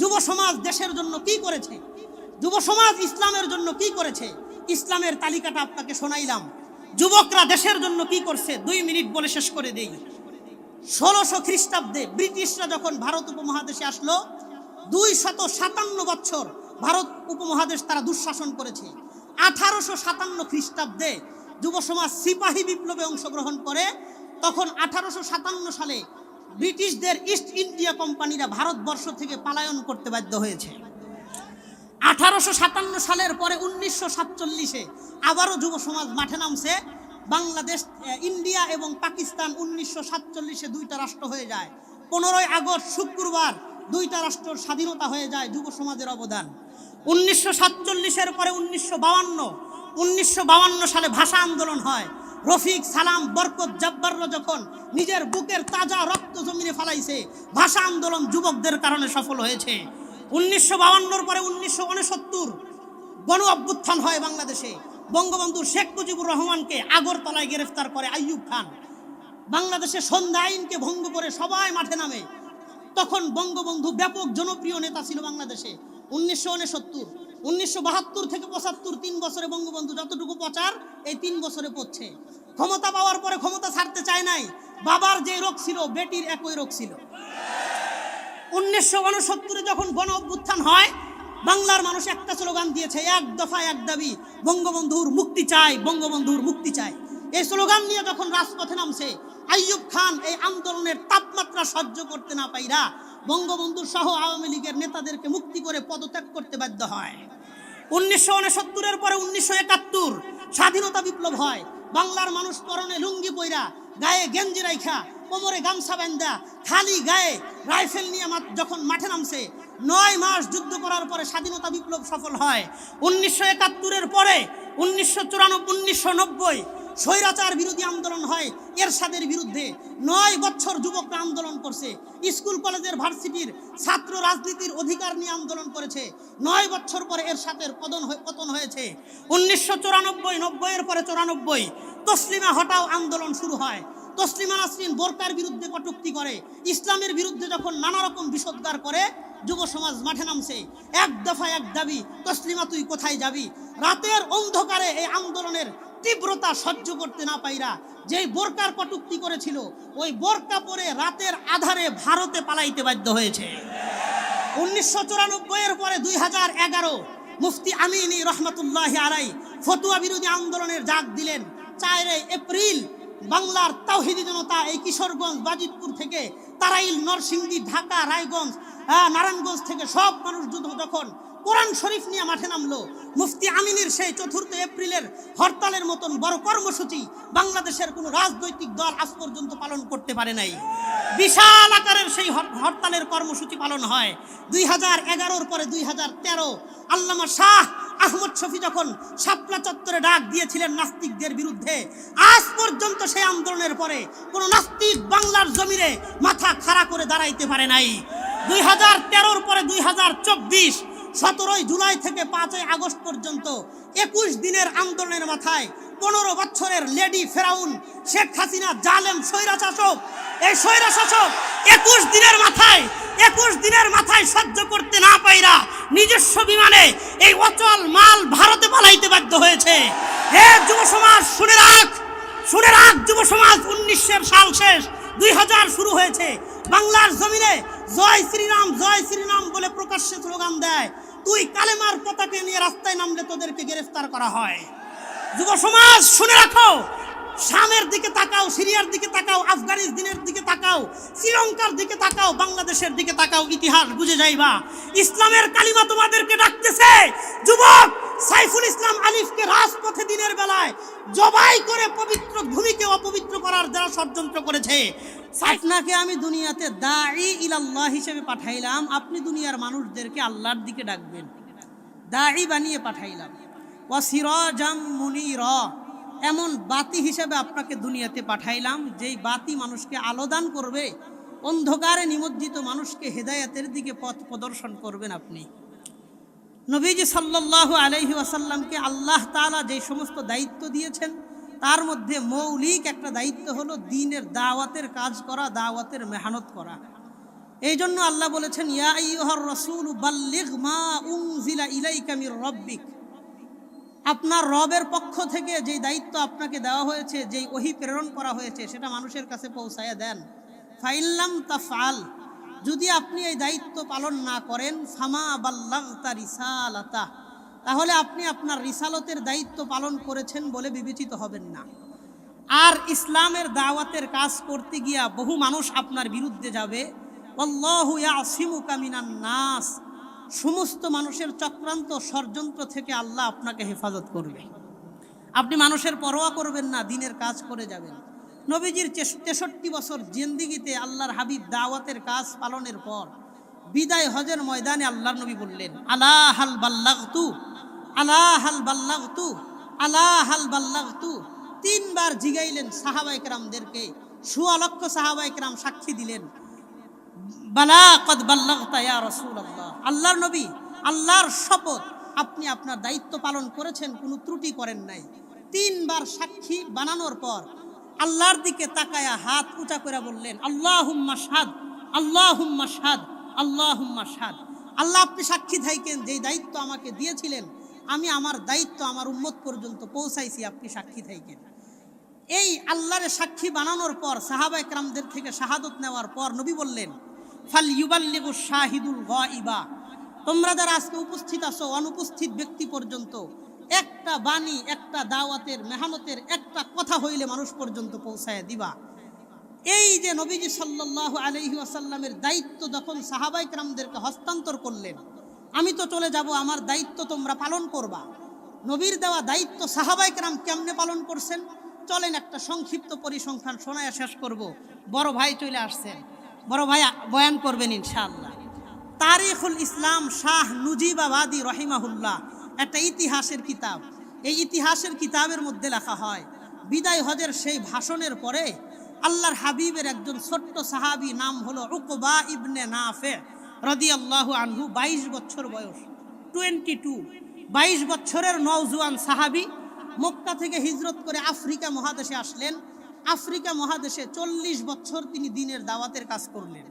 যুব সমাজ দেশের জন্য কি করেছে? যুব সমাজ ইসলামের জন্য কি করেছে? ইসলামের তালিকাটা আপনাকে শোনাইলাম। যুবকরা দেশের জন্য কি করছে? দুই মিনিট বলে শেষ করে দেই। ষোলোশো খ্রিস্টাব্দে ব্রিটিশরা যখন ভারত উপমহাদেশে আসলো, দুই শত সাতান্ন বছর ভারত উপমহাদেশ তারা দুঃশাসন করেছে। আঠারোশো সাতান্ন খ্রিস্টাব্দে যুব সমাজ সিপাহী বিপ্লবে অংশগ্রহণ করে, তখন আঠারোশো সাতান্ন সালে ব্রিটিশদের ইস্ট ইন্ডিয়া কোম্পানিরা ভারতবর্ষ থেকে পালায়ন করতে বাধ্য হয়েছে। আঠারোশো সাতান্ন সালের পরে উনিশশো সাতচল্লিশে আবারও যুব সমাজ মাঠে নামছে। বাংলাদেশ ইন্ডিয়া এবং পাকিস্তান উনিশশো সাতচল্লিশে দুইটা রাষ্ট্র হয়ে যায়। পনেরোই আগস্ট শুক্রবার দুইটা রাষ্ট্রের স্বাধীনতা হয়ে যায় যুব সমাজের অবদান। উনিশশো সাতচল্লিশের পরে উনিশশো বাউান্ন উনিশশো বাউান্ন সালে ভাষা আন্দোলন হয়। রফিক, সালাম, বরকত জব্বাররা যখন নিজের বুকের তাজা রক্ত জমিনে ফালাইছে, ভাষা আন্দোলন যুবকদের কারণে সফল হয়েছে। উনিশশো বাউান্নর পরে উনিশশো উনসত্তর গণ অভ্যুত্থান হয় বাংলাদেশে। বঙ্গবন্ধু শেখ মুজিবুর রহমানকে আগরতলায় গ্রেফতার করে আইয়ুব খান। বাংলাদেশে সন্ধ্যা আইনকে ভঙ্গ করে সবাই মাঠে নামে। তখন বঙ্গবন্ধু ব্যাপক জনপ্রিয় নেতা ছিল বাংলাদেশে, উনিশশো উনসত্তর। উনিশশো বাহাত্তর থেকে পঁচাত্তর, তিন বছরে বঙ্গবন্ধু যতটুকু প্রচার, এই তিন বছরে পড়ছে। ক্ষমতা পাওয়ার পরে ক্ষমতা ছাড়তে চায় নাই। বাবার যে রোগ ছিল, বেটির একই রোগ ছিল। উনিশশো উনসত্তরে যখন গণ অভ্যুত্থান হয়, বাংলার মানুষ একটা স্লোগান দিয়েছে, এক দফা, এক দাবি, বঙ্গবন্ধুর মুক্তি চাই, বঙ্গবন্ধুর মুক্তি চাই। এই স্লোগান নিয়ে যখন রাজপথে নামছে, আইয়ুব খান এই আন্দোলনের তাপমাত্রা সহ্য করতে না পাইরা বঙ্গবন্ধু সহ আওয়ামী লীগের নেতাদেরকে মুক্তি করে পদত্যাগ করতে বাধ্য হয়। উনিশশো উনসত্তরের পরে উনিশশো একাত্তর স্বাধীনতা বিপ্লব হয়। বাংলার মানুষ পরনে লুঙ্গি পইরা গায়ে গেঞ্জি রাইখা, কোমরে গামছা বান্ধা খালি গায়ে রাইফেল নিয়ে যখন মাঠে নামছে, নয় মাস যুদ্ধ করার পরে স্বাধীনতা বিপ্লব সফল হয়। উনিশশো একাত্তরের পরে উনিশশো চুরানব্বই, উনিশশো নব্বই স্বৈরাচার বিরোধী আন্দোলন হয়, এরশাদের বিরুদ্ধে। নয় বছর যুবকরা আন্দোলন করছে। স্কুল কলেজের ভার্সিটির ছাত্র রাজনীতির অধিকার নিয়ে আন্দোলন করেছে। নয় বছর পরে এরশাদের পতন হয়ে- পতন হয়েছে। উনিশশো চুরানব্বই, নব্বইয়ের পরে চুরানব্বই, তসলিমা হটাও আন্দোলন শুরু হয়। তসলিমা নাসরিন বোরকার বিরুদ্ধে কটুক্তি করে। ইসলামের বিরুদ্ধে যখন নানা রকম বিষোদ্গার করে, যুব সমাজ মাঠে নামছে। এক দফা এক দাবি, তসলিমা তুই কোথায় যাবি? রাতের অন্ধকারে এই আন্দোলনের তীব্রতা সহ্য করতে না পাইরা যেই বোরকার কটূক্তি করেছিল, ওই বোরকা পরে রাতের আধারে ভারতে পালাইতে বাধ্য হয়েছে। উনিশশো চুরানব্বইয়ের পরে দুই হাজার এগারো মুফতি আমিনী রহমতুল্লাহ আলাই ফতুয়া বিরোধী আন্দোলনের ডাক দিলেন। চারে এপ্রিল বাংলার তাওহিদি জনতা এই কিশোরগঞ্জ, বাজিতপুর থেকে তারাইল, নরসিংদী, ঢাকা, রায়গঞ্জ নারায়ণগঞ্জ থেকে সব মানুষ যুদ্ধ যখন কোরআন শরীফ নিয়ে মাঠে নামলো। মুফতি আমিনের সেই চতুর্থ এপ্রিলের হরতালের মতন বড় কর্মসূচি বাংলাদেশের কোনো রাজনৈতিক দল আজ পর্যন্ত পালন করতে পারে নাই। বিশাল আকারের সেই হরতালের কর্মসূচি পালন হয়। দুই হাজার এগারোর পরে দুই হাজার তেরো আল্লামা শাহ আহমদ শফি যখন শাপলা চত্বরে ডাক দিয়েছিলেন নাস্তিকদের বিরুদ্ধে, আজ পর্যন্ত সেই আন্দোলনের পরে কোনো নাস্তিক বাংলার জমিরে মাথা খাড়া করে দাঁড়াইতে পারে নাই। দুই হাজার তেরোর পরে দুই হাজার চব্বিশ সতেরোই জুলাই থেকে পাঁচই আগস্ট পর্যন্ত একুশ দিনের আন্দোলনের মাথায় পনেরো বছরের লেডি ফেরাউন শেখ হাসিনা জালেম স্বৈরা শাসক এই স্বৈরা শাসক একুশ দিনের মাথায়, একুশ দিনের মাথায় সহ্য করতে না পাইরা নিজস্ব বিমানে এই অচল মাল ভারতে পালাইতে বাধ্য হয়েছে। হে যুব সমাজ, শুনে রাখ শুনে রাখ, যুব সমাজ, উনিশের সাল শেষ, দুই হাজার শুরু হয়েছে। বাংলার জমিনে জয় শ্রীরাম জয় শ্রীরাম বলে প্রকাশ্যে স্লোগান দেয়। তুই কালেমার পতাকে নিয়ে রাস্তায় নামলে তোদেরকে গ্রেফতার করা হয়। যুব সমাজ, শুনে রাখো, শামের দিকে তাকাও, সিরিয়ার দিকে তাকাও, আফগানিস্তানের দিকে তাকাও, শ্রীলঙ্কার দিকে তাকাও, বাংলাদেশের দিকে তাকাও, ইতিহাস বুঝে যাইবা। ইসলামের কালিমা তোমাদেরকে ডাকতেছে, যুবক! সাইফুল ইসলাম আলিফকে রাজপথে দিনের বেলায় জবাই করে পবিত্র ভূমিকে অপবিত্র করার যারা ষড়যন্ত্র করেছে। আপনাকে আমি দুনিয়াতে দাঈ ইলাল্লাহ হিসেবে পাঠাইলাম। আপনি দুনিয়ার মানুষদেরকে আল্লাহর দিকে ডাকবেন। দাড়ি বানিয়ে পাঠাইলাম। ওয়াসিরাজাম মুনির। এমন বাতি হিসেবে আপনাকে দুনিয়াতে পাঠাইলাম, যেই বাতি মানুষকে আলোদান করবে। অন্ধকারে নিমজ্জিত মানুষকে হেদায়াতের দিকে পথ প্রদর্শন করবেন আপনি। নবীজি সাল্লাহ আলহি ওয়াসাল্লামকে আল্লাহ তাআলা যে সমস্ত দায়িত্ব দিয়েছেন, তার মধ্যে মৌলিক একটা দায়িত্ব হলো দিনের দাওয়াতের কাজ করা, দাওয়াতের মেহনত করা। এই জন্য আল্লাহ বলেছেন মা উনজিলা ইলাইকা মির আপনার রবের পক্ষ থেকে যেই দায়িত্ব আপনাকে দেওয়া হয়েছে, যেই ওহি প্রেরণ করা হয়েছে, সেটা মানুষের কাছে পৌঁছায়া দেন। ফাইল্লাম তাফআল যদি আপনি এই দায়িত্ব পালন না করেন, ফামা বাল্লাগতা রিসালাতা, তাহলে আপনি আপনার রিসালতের দায়িত্ব পালন করেছেন বলে বিবেচিত হবেন না। আর ইসলামের দাওয়াতের কাজ করতে গিয়া বহু মানুষ আপনার বিরুদ্ধে যাবে। নাস, সমস্ত মানুষের চক্রান্ত ষড়যন্ত্র থেকে আল্লাহ আপনাকে হেফাজত করবে। আপনি মানুষের পরোয়া করবেন না, দিনের কাজ করে যাবেন। নবীজির তেষট্টি বছর জিন্দিগিতে আল্লাহর হাবিব দাওয়াতের কাজ পালনের পর বিদায় হজের ময়দানে আল্লাহর নবী বললেন আলা হাল বাল্লাগতু আলা হাল বাল্লাগতু আলা হাল বাল্লাগতু। তিনবার জিগাইলেন সাহাবাইকরামদেরকে সুয়া লক্ষ সাহাবাইকরাম সাক্ষী দিলেন, বালা কদ বাল্লাগতা ইয়া রাসূলুল্লাহ। আল্লাহর নবী, আল্লাহর শপথ, আপনি আপনার দায়িত্ব পালন করেছেন, কোনো ত্রুটি করেন নাই। তিনবার সাক্ষী বানানোর পর আল্লাহর দিকে তাকায়া হাত উঁচা করে বললেন, আল্লাহুম্মা শাহাদ আল্লাহুম্মা শাহাদ আল্লাহুম্মা শাহাদ। আল্লাহ, আপনি সাক্ষী থাইকেন যেই দায়িত্ব আমাকে দিয়েছিলেন, আমি আমার দায়িত্ব আমার উম্মত পর্যন্ত পৌঁছাইছি, আপনি সাক্ষী থাইকেন। এই আল্লাহরে সাক্ষী বানানোর পর, সাহাবা একরামদের থেকে শাহাদত নেওয়ার পর নবী বললেন ফাল ইউবাল্লিগু শাহিদুল গাইবা তোমরা যারা আজকে উপস্থিত আছো, অনুপস্থিত ব্যক্তি পর্যন্ত একটা বাণী, একটা দাওয়াতের মেহনতের একটা কথা হইলে মানুষ পর্যন্ত পৌঁছায় দিবা। এই যে নবীজি সাল্লাহ আলহি আসাল্লামের দায়িত্ব যখন সাহাবাইকরামদেরকে হস্তান্তর করলেন, আমি তো চলে যাব, আমার দায়িত্ব তোমরা পালন করবা। নবীর দেওয়া দায়িত্ব সাহাবাইকরাম কেমনে পালন করছেন? চলেন একটা সংক্ষিপ্ত পরিসংখ্যান শোনায় শেষ করব। বড় ভাই চলে আসছেন। বড় ভাই বয়ান করবেন ইনশাআল্লাহ। তারিখুল ইসলাম শাহ নুজিবাবাদী রহিমাহুল্লাহ। একটা ইতিহাসের কিতাব। এই ইতিহাসের কিতাবের মধ্যে লেখা হয়, বিদায় হজের সেই ভাষণের পরে আল্লাহর হাবিবের একজন ছোট্ট সাহাবি নাম হলো উকবা ইবনে নাফে রদি আল্লাহ আনহু, বাইশ বছর বয়স, টোয়েন্টি টু। বাইশ বছরের নওজুয়ান সাহাবি মক্কা থেকে হিজরত করে আফ্রিকা মহাদেশে আসলেন। আফ্রিকা মহাদেশে চল্লিশ বছর তিনি দিনের দাওয়াতের কাজ করলেন।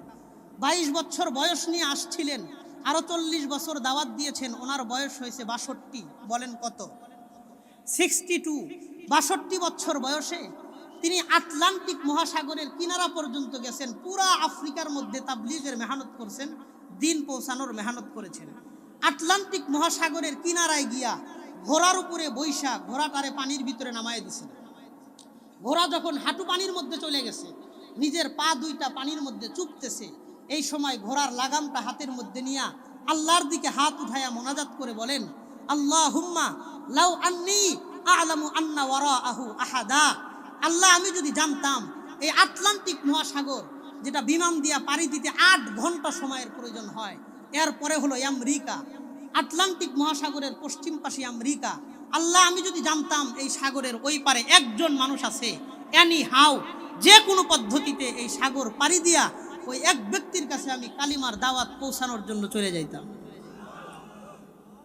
বাইশ বছর বয়স নিয়ে আসছিলেন। আরও চল্লিশ বছর দাওয়াত দিয়েছেন, ওনার বয়স হয়েছে বাষট্টি, বলেন কত? Sixty two. বাষট্টি বছর বয়সে তিনি আটলান্টিক মহাসাগরের কিনারা পর্যন্ত গেছেন, পুরা আফ্রিকার মধ্যে তাবলিগের মেহনত করছেন, দিন পৌঁছানোর মেহনত করেছেন। আটলান্টিক মহাসাগরের কিনারায় গিয়া ঘোড়ার উপরে বৈশা, ঘোড়াটারে পানির ভিতরে নামায় দিছেন। ঘোড়া যখন হাঁটু পানির মধ্যে চলে গেছে, নিজের পা দুইটা পানির মধ্যে চুপতেছে এই সময় ঘোড়ার লাগামটা হাতের মধ্যে নিয়া আল্লাহর দিকে হাত উঠাইয়া মোনাজাত করে বলেন আল্লাহ হুম্মা লাউ আন্নি আলামু আন্না ওয়ারা আহু আহাদা। আল্লাহ, আমি যদি জানতাম এই আটলান্টিক মহাসাগর, যেটা বিমান দিয়া পাড়ি দিতে আট ঘণ্টা সময়ের প্রয়োজন হয় এরপরে হলো আমেরিকা। আটলান্টিক মহাসাগরের পশ্চিম পাশে আমেরিকা। আল্লাহ, আমি যদি জানতাম এই সাগরের ওই পারে একজন মানুষ আছে অ্যানি হাউ যে কোনো পদ্ধতিতে এই সাগর পাড়ি দিয়া ওই এক ব্যক্তির কাছে আমি কালিমার দাওয়াত পৌঁছানোর জন্য চলে যাইতাম।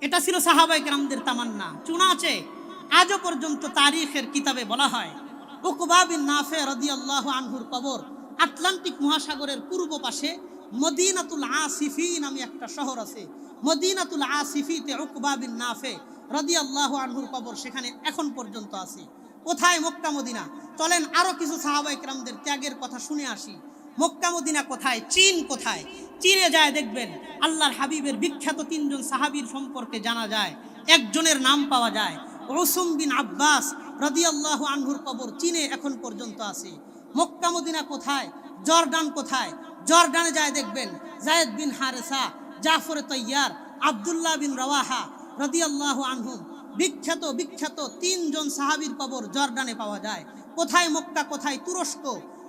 এটা ছিল সাহাবাই গ্রামদের তামান্না। চুনা আছে, আজও পর্যন্ত তারিখের কিতাবে বলা হয়, উকবা বিন নাফে রদিয়াল্লাহু আনহুর কবর আটলান্টিক মহাসাগরের পূর্ব পাশে মদিনাতুল আসিফি নামে একটা শহর আছে। মদিনাতুল আসিফিতে উকবা বিন নাফে রদিয়াল্লাহু আনহুর কবর সেখানে এখন পর্যন্ত আছে। কোথায় মক্কা মদিনা? চলেন আরও কিছু সাহাবাই ক্রামদের ত্যাগের কথা শুনে আসি। মক্কা মদিনা কোথায়? চীন কোথায়? চীনে যায়, দেখবেন আল্লাহর হাবিবের বিখ্যাত তিনজন সাহাবীর সম্পর্কে জানা যায়। একজনের নাম পাওয়া যায় রসুম বিন আব্বাস রদিয়াল্লাহ আনহুর কবর চীনে এখন পর্যন্ত আছে। মক্কা মদিনা কোথায়? জর্ডান কোথায়? জর্ডানে যায়, দেখবেন জায়েদ বিন হারেসা, জাফর তৈয়ার, আবদুল্লাহ বিন রওয়াহা রদিয়াল্লাহ আনহুম বিখ্যাত বিখ্যাত তিনজন সাহাবীর কবর জর্ডানে পাওয়া যায়। কোথায় মক্কা, কোথায় তুরস্ক?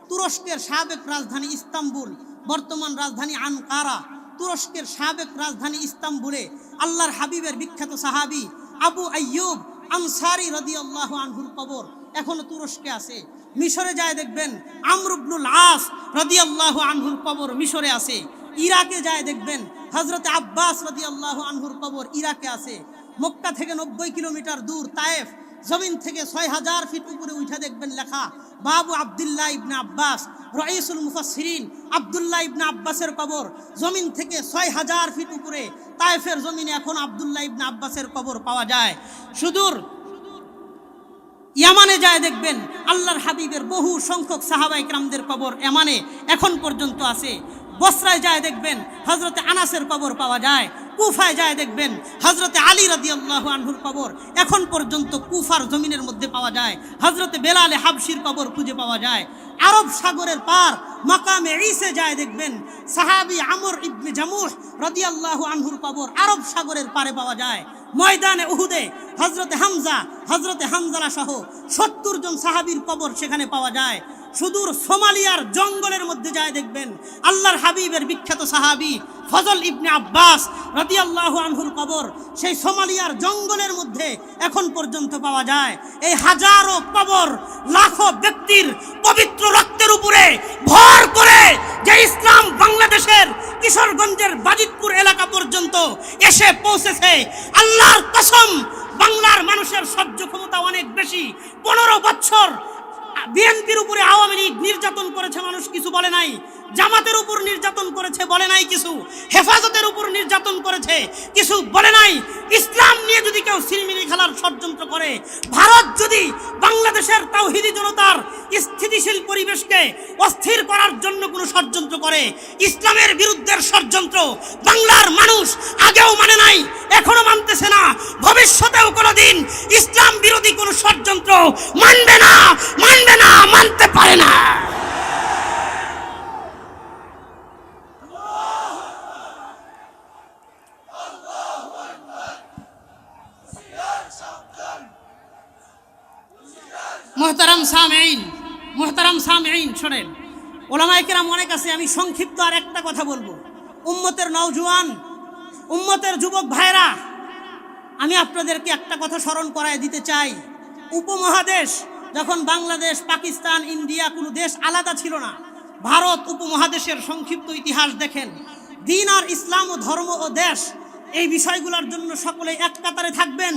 তুরস্কের সাবেক রাজধানী ইস্তাম্বুল, বর্তমান রাজধানী আনকারা। তুরস্কের সাবেক রাজধানী ইস্তাম্বুলে আল্লাহর হাবিবের বিখ্যাত সাহাবি আবু আইয়ুব আনসারি রদিয়াল্লাহ আনহুর কবর এখনও তুরস্কে আছে। মিশরে যায় দেখবেন আমরুবনুল আস রদিয়াল্লাহ আনহুর কবর মিশরে আছে। ইরাকে যায় দেখবেন হজরত আব্বাস রদিয়াল্লাহ আনহুর কবর ইরাকে আছে। মক্কা থেকে নব্বই কিলোমিটার দূর তায়েফ জমিন থেকে ছয় হাজার ফিট উপরে উঠে দেখবেন লেখা, বাবু আবদুল্লাহ ইবনে আব্বাস রঈসুল মুফাসসিরিন, আবদুল্লাহ ইবনে আব্বাসের কবর। জমিন থেকে ছয় হাজার ফিট উপরে তায়েফের জমিনে এখন আবদুল্লাহ ইবনে আব্বাসের কবর পাওয়া যায়। সুদূর ইয়ামানে যায় দেখবেন, আল্লাহর হাবিবের বহু সংখ্যক সাহাবাই ক্রামদের কবর এমানে এখন পর্যন্ত আছে। বসরায় যায় দেখবেন হজরতে আনাসের কবর পাওয়া যায়, কুফায় যায় দেখবেন হজরতে আলী রাদি আল্লাহ আনহুর কবর এখন পর্যন্ত কুফার জমিনের মধ্যে পাওয়া যায় হজরতে বেলালে হাবশির কবর খুঁজে পাওয়া যায়। আরব সাগরের পার মাকামে ঈসে যায় দেখবেন, সাহাবি আমর ইবনে জামুহ রাদিয়াল্লাহু আনহুর কবর আরব সাগরের পারে পাওয়া যায়। ময়দানে উহুদে হজরতে হামজা হজরতে হামজালা সহ সত্তর জন সাহাবির কবর সেখানে পাওয়া যায়। সুদূর সোমালিয়ার জঙ্গলের মধ্যে যায় দেখবেন। আল্লাহর হাবিবের বিখ্যাত সাহাবি ফজল ইবনে আব্বাস রাদিয়াল্লাহু আনহুর কবর, সেই সোমালিয়ার জঙ্গলের মধ্যে এখন পর্যন্ত পাওয়া যায়। এই হাজারো কবর লাখো ব্যক্তির পবিত্র রক্তের উপরে ভর করে যে ইসলাম বাংলাদেশের কিশোরগঞ্জের বাজিতপুর এলাকা পর্যন্ত এসে পৌঁছেছে। আল্লাহর কসম, বাংলার মানুষের সহ্য ক্ষমতা অনেক বেশি। পনেরো বছর বিএনপির উপরে আওয়ামী লীগ নির্যাতন করেছে মানুষ কিছু বলে নাই। জামাতের উপর নির্যাতন করেছে বলে নাই কিছু, হেফাজতের উপর নির্যাতন করেছে কিছু বলে নাই। ইসলাম নিয়ে যদি কেউ সিলমিলি খেলার ষড়যন্ত্র করে, ভারত যদি বাংলাদেশের তাওহিদি জনতার স্থিতিশীল পরিবেশকে অস্থির করার জন্য কোনো ষড়যন্ত্র করে, ইসলামের বিরুদ্ধে ষড়যন্ত্র বাংলার মানুষ আগেও মানে নাই, এখনও মানতেছে না। ভবিষ্যতেও কোনোদিন ইসলাম বিরোধী কোনো ষড়যন্ত্র মানবে না মানবে না, মানতে পারে না। মোহতারাম সামেইন মোহতারাম সামেইন, শোনেন। ওলামাই কেরাম অনেক আছে, আমি সংক্ষিপ্ত আর একটা কথা বলব। উম্মতের নওজোয়ান, উম্মতের যুবক ভাইরা, আমি আপনাদেরকে একটা কথা স্মরণ করায় দিতে চাই। উপমহাদেশ, যখন বাংলাদেশ, পাকিস্তান, ইন্ডিয়া, কোনো দেশ আলাদা ছিল না, ভারত উপমহাদেশের সংক্ষিপ্ত ইতিহাস দেখেন। দিন আর ইসলাম ও ধর্ম ও দেশ, এই বিষয়গুলোর জন্য সকলে এক কাতারে থাকবেন।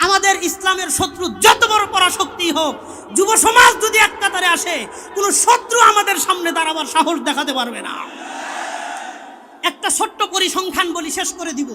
আমাদের ইসলামের শত্রু যত বড় পরাশক্তি হোক, যুব সমাজ যদি এক কাতারে আসে, কোনো শত্রু আমাদের সামনে দাঁড়াবার সাহস দেখাতে পারবে না। একটা ছোট্ট পরিসংখ্যান বলি শেষ করে দিব।